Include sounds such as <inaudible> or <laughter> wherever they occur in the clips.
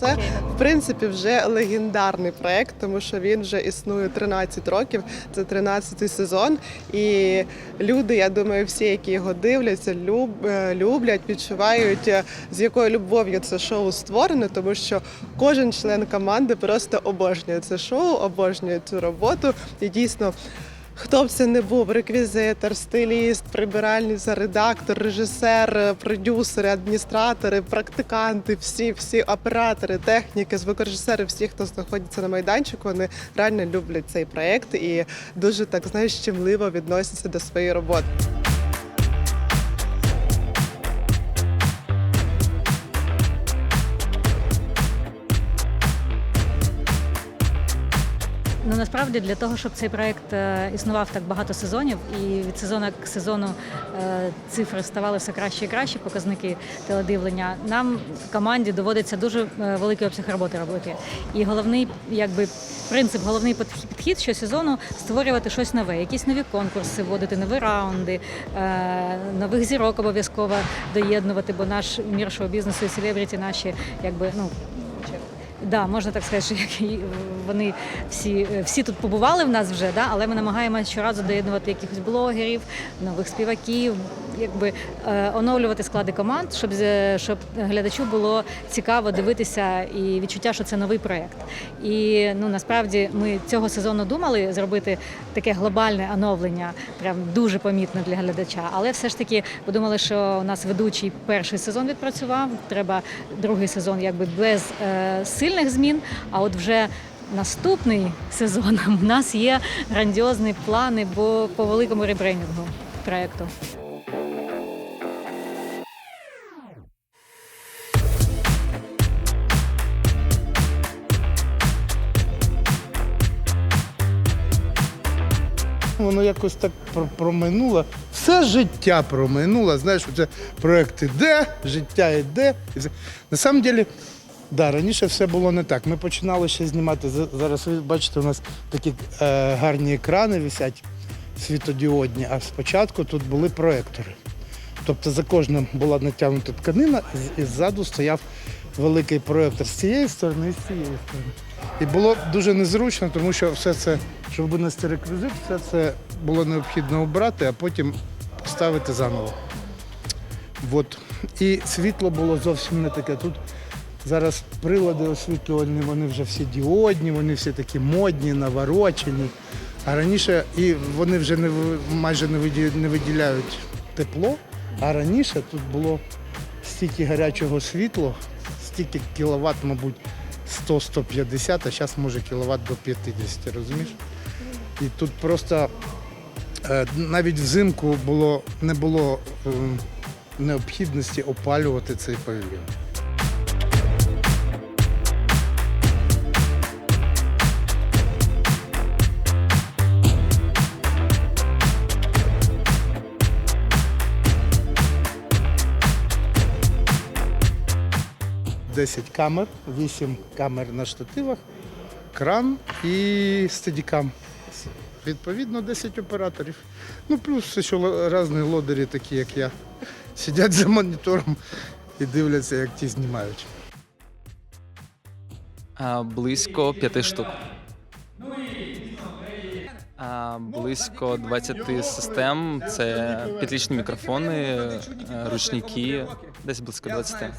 Це в принципі вже легендарний проект, тому що він вже існує 13 років. Це 13-й сезон. І люди, я думаю, всі, які його дивляться, люб, е, люблять, відчувають, е, з якою любов'ю це шоу створене, тому що кожен член команди просто обожнює це шоу, обожнює цю роботу. І дійсно. Хто б це не був, реквізитор, стиліст, прибиральниця, редактор, режисер, продюсери, адміністратори, практиканти, всі, всі оператори, техніки, звукорежисери, всі, хто знаходиться на майданчику, вони реально люблять цей проект і дуже так знаєш, щемливо відносяться до своєї роботи. Ну насправді для того, щоб цей проект е, існував так багато сезонів, і від сезону к сезону е, цифри ставали все краще і краще, показники теледивлення. Нам команді доводиться дуже е, великий обсяг роботи робити. І головний, якби принцип, головний підхід- щосезону створювати щось нове, якісь нові конкурси, вводити нові раунди, нових зірок обов'язково доєднувати, бо наш мір шоу-бізнесу і селебріті наші, якби ну. Да, можна так сказати, що як вони всі, всі тут побували в нас вже, да, але ми намагаємося щоразу доєднувати якихось блогерів, нових співаків, якби е, оновлювати склади команд, щоб, щоб глядачу було цікаво дивитися і відчуття, що це новий проєкт. І ну насправді ми цього сезону думали зробити таке глобальне оновлення, прям дуже помітно для глядача. Але все ж таки подумали, що у нас ведучий перший сезон відпрацював. Треба другий сезон, якби без е, сильних змін. А от вже наступний сезон <laughs> у нас є грандіозні плани бо по великому ребрендингу проекту. Воно якось так проминуло. Все життя проминуло. Знаєш, це проект іде, життя йде. На самом деле, да, раніше все було не так. Ми починали ще знімати. Зараз ви бачите, у нас такі е, гарні екрани висять світодіодні, а спочатку тут були проектори. Тобто за кожним була натягнута тканина, і ззаду стояв великий проектор з цієї сторони і з цієї сторони. І було дуже незручно, тому що все це, щоб винести реквізит, все це було необхідно обрати, а потім поставити заново. От. І світло було зовсім не таке. Тут зараз прилади освітлювальні, вони вже всі діодні, вони всі такі модні, наворочені. А раніше і вони вже не майже не виділяють тепло. А раніше тут було стільки гарячого світла, стільки кіловат, мабуть, 100-150, а зараз може кіловат до 50, розумієш? І тут просто е, навіть взимку було, не було е, необхідності опалювати цей павільйон. Десять камер, 8 камер на штативах, кран і стедікам. Відповідно, 10 операторів. Ну, плюс ще різні лодері, такі як я, сидять за монітором і дивляться, як ті знімають. А, близько п'яти штук. А, близько 20 систем. Це підлічні мікрофони, ручники, десь близько 20.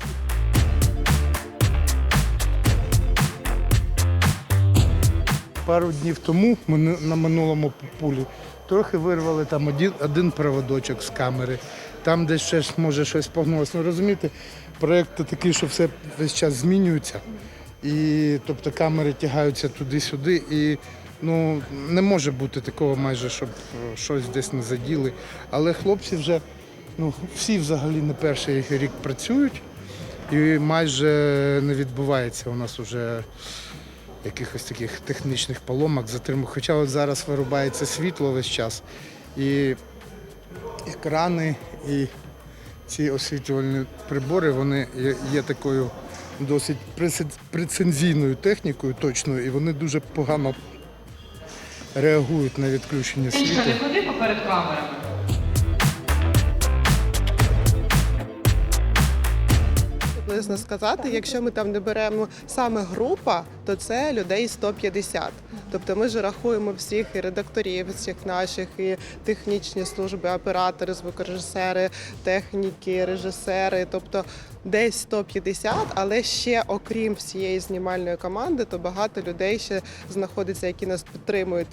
Пару днів тому на- минулому пулі трохи вирвали там один, один проводочок з камери, там десь ще може щось погнулося. Ну розумієте, проєкт такий, що все весь час змінюється. І тобто камери тягаються туди-сюди. І ну, не може бути такого майже, щоб е, щось десь не заділи. Але хлопці вже ну, всі взагалі не перший рік працюють і майже не відбувається у нас уже якихось таких технічних поломок, затримок. Хоча от зараз вирубається світло весь час. І екрани, і ці освітлювальні прибори, вони є, такою досить прецензійною технікою точною, і вони дуже погано реагують на відключення світла. не ходи поперед камерами. Приблизно сказати. Якщо ми там не беремо саме група, то це людей 150. Тобто ми ж рахуємо всіх і редакторів, всіх наших, і технічні служби, оператори, звукорежисери, техніки, режисери. Тобто десь 150, але ще окрім всієї знімальної команди, то багато людей ще знаходиться, які нас підтримують.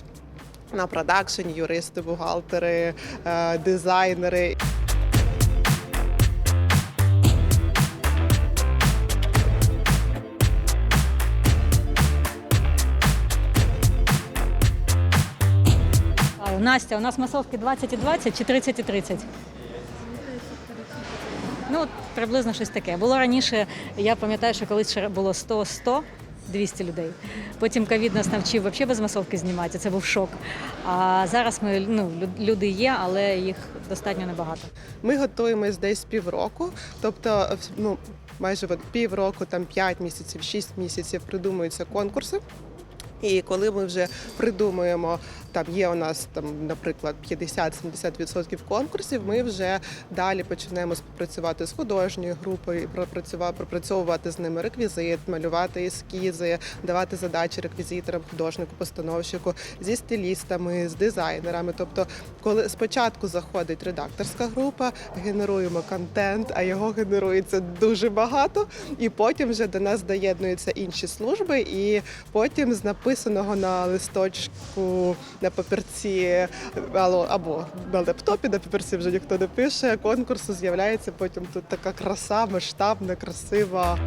На продакшені юристи, бухгалтери, е, дизайнери. Настя, у нас масовки 20 і 20 чи 30 і 30? Ну, приблизно щось таке. Було раніше, я пам'ятаю, що колись було 100-100, 200 людей. Потім ковід нас навчив взагалі без масовки знімати, це був шок. А зараз ми ну, люди є, але їх достатньо небагато. Ми готуємось десь півроку, тобто ну, майже от півроку, там 5 місяців, 6 місяців придумуються конкурси. І коли ми вже придумуємо, там є у нас там, наприклад, 50-70% конкурсів, ми вже далі почнемо співпрацювати з художньою групою, пропрацьовувати з ними реквізит, малювати ескізи, давати задачі реквізиторам, художнику, постановщику, зі стилістами, з дизайнерами. Тобто, коли спочатку заходить редакторська група, генеруємо контент, а його генерується дуже багато, і потім вже до нас доєднуються інші служби, і потім з написаного на листочку на папірці або, на лептопі, на папірці вже ніхто не пише. Конкурсу з'являється потім тут така краса, масштабна, красива.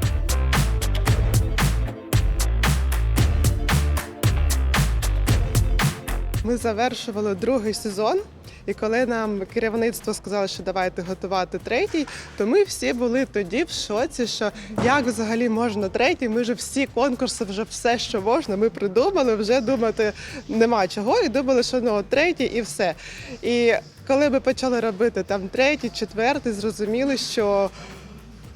Ми завершували другий сезон. І коли нам керівництво сказало, що давайте готувати третій, то ми всі були тоді в шоці, що як взагалі можна третій. Ми вже всі конкурси, вже все, що можна, ми придумали, вже думати нема чого, і думали, що ну третій і все. І коли ми почали робити там третій, четвертий, зрозуміли, що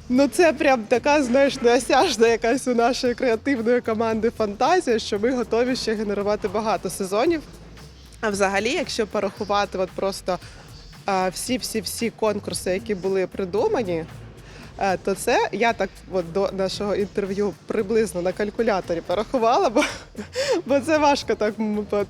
Ну, це прям така, знаєш, неосяжна якась у нашої креативної команди фантазія, що ми готові ще генерувати багато сезонів. А взагалі, якщо порахувати от просто всі-всі-всі конкурси, які були придумані, е, то це я так от до нашого інтерв'ю приблизно на калькуляторі порахувала, бо, бо це важко так.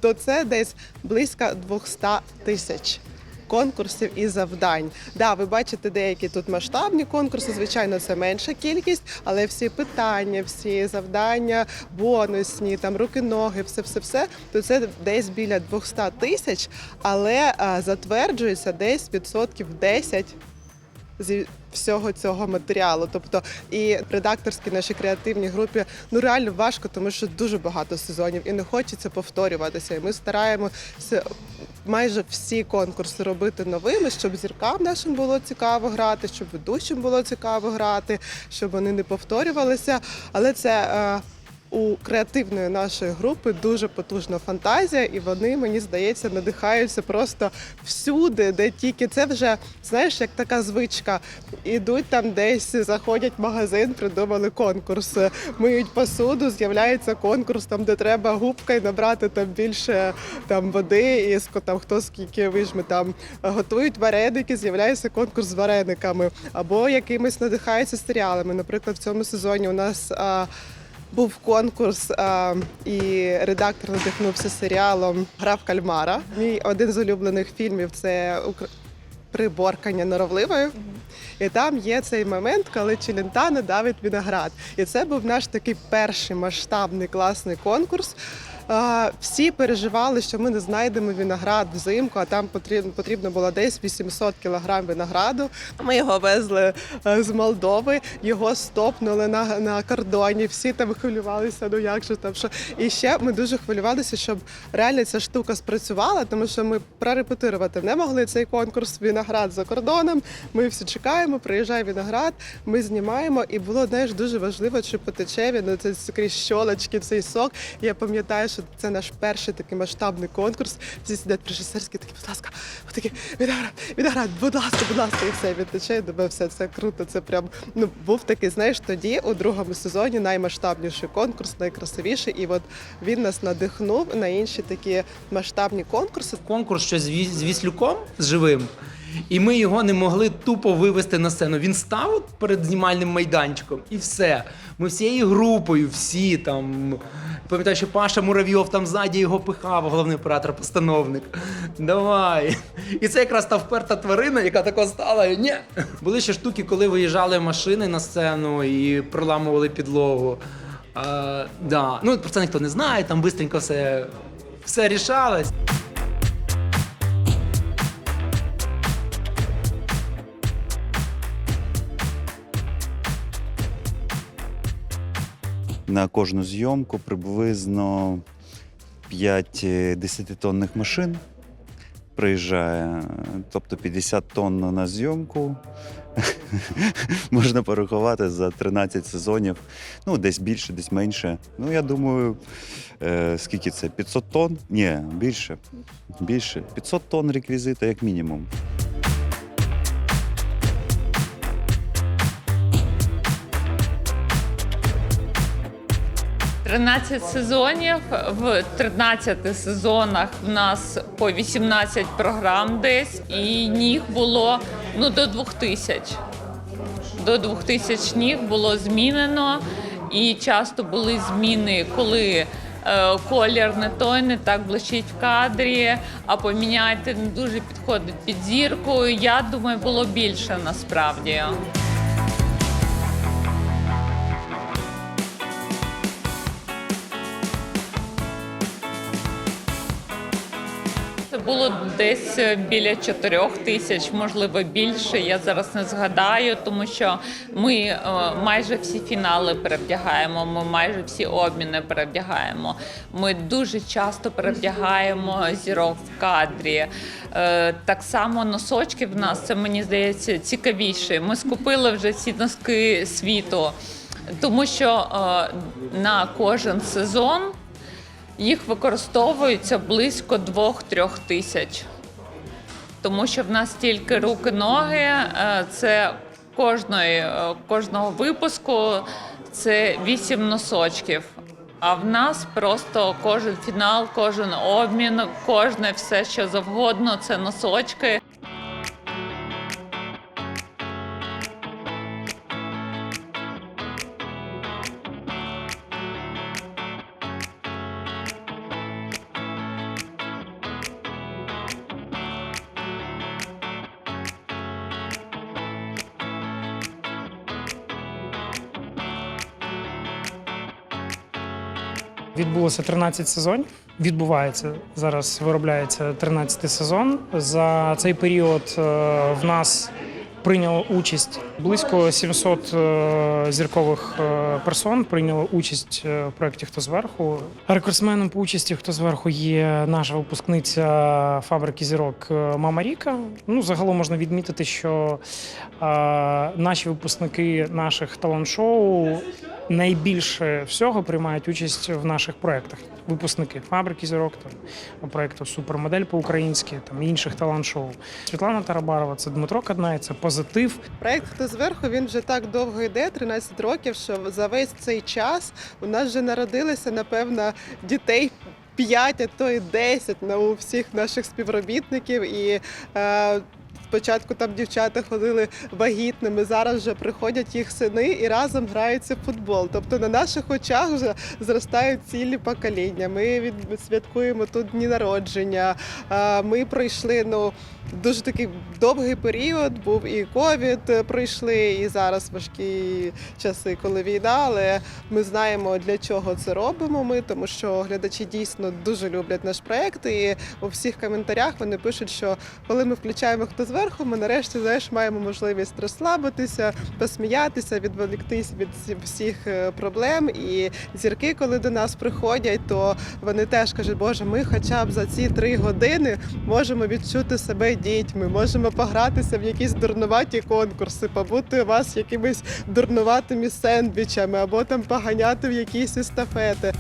То це десь близько 200 тисяч. Конкурсів і завдань. Да, ви бачите деякі тут масштабні конкурси. Звичайно, це менша кількість, але всі питання, всі завдання, бонусні, там руки, ноги, все, все, все. То це десь біля 200 тисяч, але а, затверджується десь відсотків 10 зі всього цього матеріалу. Тобто і редакторській нашій креативній групі ну реально важко, тому що дуже багато сезонів і не хочеться повторюватися. І ми стараємося майже всі конкурси робити новими, щоб зіркам нашим було цікаво грати, щоб ведучим було цікаво грати, щоб вони не повторювалися. Але це. У креативної нашої групи дуже потужна фантазія, і вони, мені здається, надихаються просто всюди, де тільки це вже знаєш, як така звичка. Ідуть там десь, заходять в магазин, придумали конкурс, миють посуду, з'являється конкурс, там де треба губкою набрати там більше там води, і там хто скільки вижме там готують вареники, з'являється конкурс з варениками, або якимись надихаються серіалами. Наприклад, в цьому сезоні у нас. Був конкурс а, і редактор надихнувся серіалом Гра в кальмара. Мій один з улюблених фільмів це «Укр- приборкання норовливою. І там є цей момент, коли Челентано давить виноград. І це був наш такий перший масштабний класний конкурс. Всі переживали, що ми не знайдемо виноград взимку, а там потрібно, потрібно було десь 800 кілограм винограду. Ми його везли е, з Молдови, його стопнули на, на кордоні. Всі там хвилювалися, ну як же там що. І ще ми дуже хвилювалися, щоб реально ця штука спрацювала, тому що ми прорепетирувати не могли цей конкурс виноград за кордоном. Ми всі чекаємо, приїжджає виноград, ми знімаємо, і було знаєш, дуже важливо, чи потече він ну, це крізь щолочки, цей сок. Я пам'ятаю, що це наш перший такий масштабний конкурс. Всі сидять режисерські, такі, будь ласка, такі виноград, виноград, будь ласка, будь ласка, і все він тече. Думаю, все це круто. Це прям ну був такий, знаєш, тоді у другому сезоні наймасштабніший конкурс, найкрасивіший. І от він нас надихнув на інші такі масштабні конкурси. конкурс Ві- з Віслюком з живим. І ми його не могли тупо вивести на сцену. Він став перед знімальним майданчиком і все. Ми всією групою, всі там. Пам'ятаю, що Паша Муравйов там ззаді його пихав, головний оператор-постановник. Давай. І це якраз та вперта тварина, яка така стала. Ні. Були ще штуки, коли виїжджали машини на сцену і проламували підлогу. А, да. Ну, про це ніхто не знає, там швидко все, все рішалось. На кожну зйомку приблизно 5 10-тонних машин приїжджає, тобто 50 тонн на зйомку. <laughs> Можна порахувати за 13 сезонів. Ну, десь більше, десь менше. Ну, я думаю, е, скільки це? 500 тонн? Ні, більше. Більше. 500 тонн реквізита, як мінімум. 13 сезонів. В 13 сезонах в нас по 18 програм десь, і ніг було ну, до 2000. До 2000 ніг було змінено, і часто були зміни, коли е, колір не той, не так блищить в кадрі, а поміняти не дуже підходить під зірку. Я думаю, було більше насправді. Було десь біля 4 тисяч, можливо, більше. Я зараз не згадаю, тому що ми е, майже всі фінали перевдягаємо. Ми майже всі обміни перевдягаємо. Ми дуже часто перевдягаємо зірок в кадрі. Е, Так само носочки в нас це мені здається цікавіше. Ми скупили вже ці носки світу, тому що е, на кожен сезон. Їх використовується близько 2-3 тисяч. Тому що в нас тільки руки, ноги, е, це кожної, е, кожного випуску це 8 носочків. А в нас просто кожен фінал, кожен обмін, кожне все, що завгодно, це носочки. Відбулося 13 сезонів. Відбувається зараз. Виробляється 13 сезон. За цей період е, в нас прийняло участь близько 700 е, зіркових е, персон. Прийняло участь в проєкті Хто зверху. Рекордсменом по участі Хто зверху є наша випускниця фабрики зірок Мама Ріка. Ну загалом можна відмітити, що наші випускники наших талант-шоу найбільше всього приймають участь в наших проєктах. Випускники фабрики зірок, там проєкту Супермодель по-українськи, там інших талант-шоу. Світлана Тарабарова, це Дмитро Каднай, це позитив. Проект хто зверху він вже так довго йде, 13 років. Що за весь цей час у нас вже народилося, напевно, дітей. 5, а то і 10 на у всіх наших співробітників. І е, спочатку там дівчата ходили вагітними, зараз вже приходять їх сини і разом граються в футбол. Тобто на наших очах вже зростають цілі покоління. Ми відсвяткуємо тут дні народження. Ми пройшли ну дуже такий довгий період. Був і ковід пройшли, і зараз важкі часи, коли війна. Але ми знаємо для чого це робимо. Ми тому, що глядачі дійсно дуже люблять наш проект. І у всіх коментарях вони пишуть, що коли ми включаємо хто зверху, ми нарешті знаєш, маємо можливість розслабитися, посміятися, відволіктись від всіх е, проблем. І зірки, коли до нас приходять, то вони теж кажуть, Боже, ми хоча б за ці три години можемо відчути себе дітьми, можемо погратися в якісь дурнуваті конкурси, побути у вас якимись дурнуватими сендвічами або там поганяти в якісь естафети.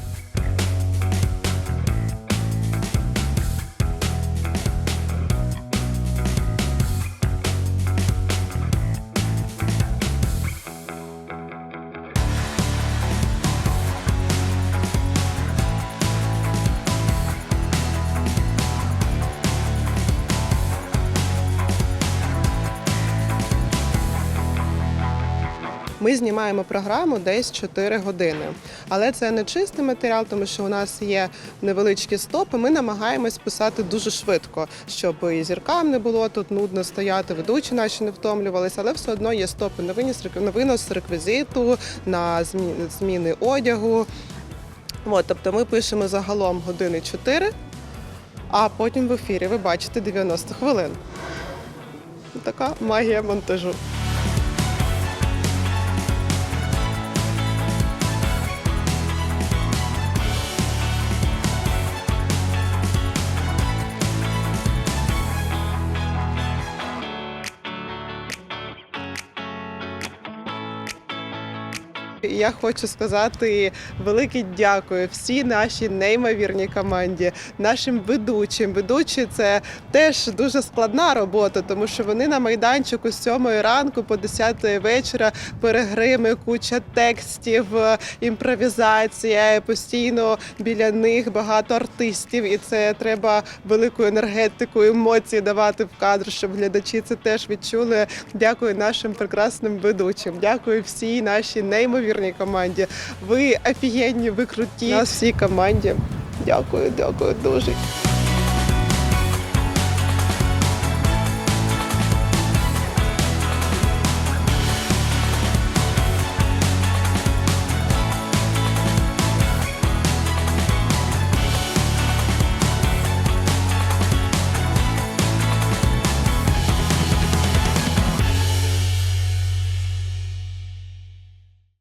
Знімаємо програму десь 4 години. Але це не чистий матеріал, тому що у нас є невеличкі стопи. Ми намагаємось писати дуже швидко, щоб і зіркам не було тут нудно стояти, ведучі наші не втомлювалися, але все одно є стопи на винос реквізиту, на зміни одягу. От, тобто ми пишемо загалом години 4, а потім в ефірі ви бачите 90 хвилин. Така магія монтажу. Я хочу сказати велике дякую всій нашій неймовірній команді, нашим ведучим. Ведучі це теж дуже складна робота, тому що вони на майданчику з 7 ранку по 10 вечора перегрими, куча текстів, імпровізація. Постійно біля них багато артистів, і це треба велику енергетику, емоції давати в кадр, щоб глядачі це теж відчули. Дякую нашим прекрасним ведучим. Дякую всій нашій неймовірній команді. Ви офігенні, ви круті. Нас всій команді. Дякую, дякую дуже.